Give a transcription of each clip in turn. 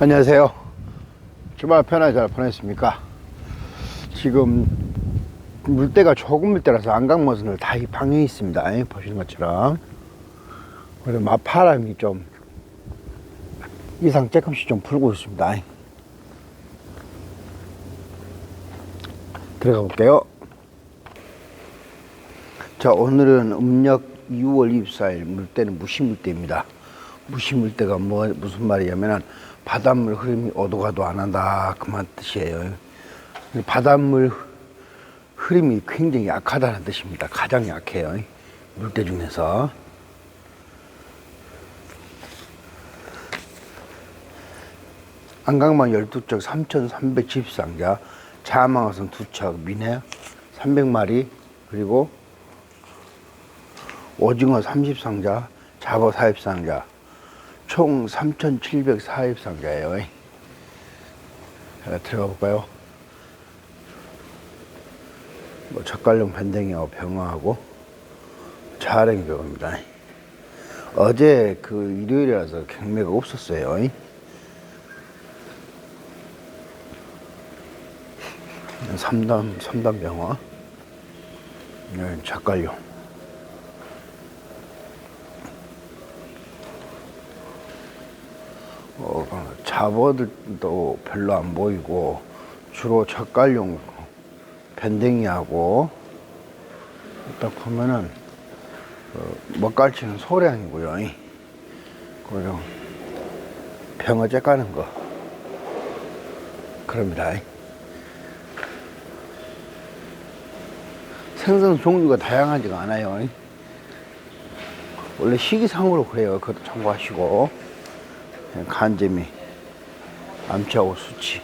안녕하세요. 주말 편하게 잘 보냈습니까? 지금 물때가 조금 물때라서 안강머선을 다 이 방에 있습니다. 예, 보시는 것처럼. 그래서 맞바람이 좀 이상 조금씩 좀 불고 있습니다. 들어가 볼게요. 자, 오늘은 음력 6월 24일 물때는 무시물때입니다. 무시물때가 뭐, 무슨 말이냐면은 바닷물 흐름이 오도가도 안 한다. 그만 뜻이에요. 바닷물 흐름이 굉장히 약하다는 뜻입니다. 가장 약해요. 물때 중에서. 안강만 12척 3,310상자, 자망어선 2척, 미네 300마리, 그리고 오징어 30상자, 잡어 40상자, 총 3,740상자예요. 들어가 볼까요? 뭐 젓갈용 밴댕이하고 병어하고 자랭이 병어입니다. 어제 그 일요일이라서 경매가 없었어요. 삼단 삼단 병어, 네, 젓갈용. 어, 잡어들도 별로 안 보이고 주로 젓갈용 밴댕이하고 딱 보면은 어, 먹갈치는 소량이고요. 그리고 병어 째 까는 거 그럽니다. 생선 종류가 다양하지가 않아요. 원래 시기상으로 그래요. 그것도 참고하시고. 간재미, 암치하고 수치.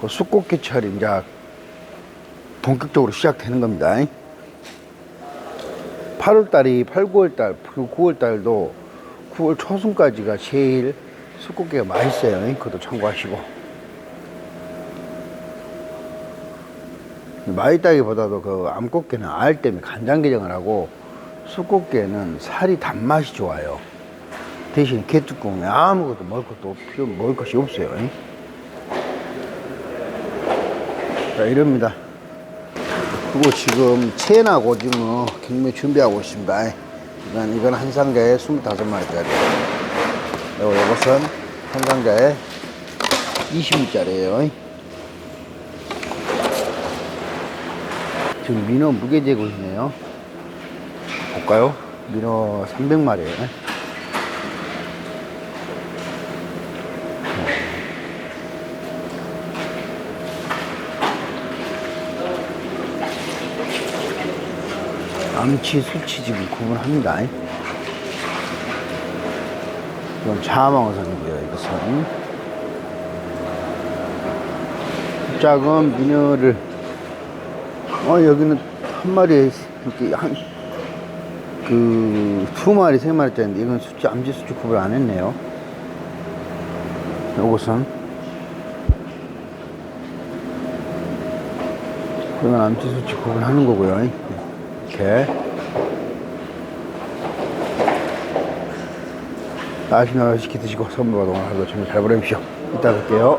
그 숯꽃게철이 이제 본격적으로 시작되는 겁니다. 8월달이 8, 9월달, 그리고 9월달도 9월 초순까지가 제일 숯꽃게가 맛있어요. 그것도 참고하시고. 맛있다기보다도 그 암꽃게는 알 때문에 간장게장을 하고 숯꽃게는 살이 단맛이 좋아요. 대신 개뚜껑에 아무것도 먹을 것도 없, 필요, 먹을 것이 없어요. 자, 이럽니다. 그리고 지금 체나 고등어 경매 준비하고 있습니다. 이건, 이건 한 상자에 25마리짜리. 그리고 이것은 한 상자에 20미짜리예요. 지금 민어 무게 재고 있네요. 볼까요? 민어 300마리예요. 암치, 수치 지금 구분합니다. 이건 자망어선이고요, 이것은. 작은 민어를, 어, 여기는 한 마리에 이렇게 한, 그, 두 마리, 세 마리 짜리인데, 이건 수치, 암치, 수치 구분 안 했네요. 요것은. 이건 암치, 수치 구분하는 거고요. 이렇게 나시나 시키 드시고 선물 받으면 하루 종일 잘 보내십시오. 이따 뵐게요.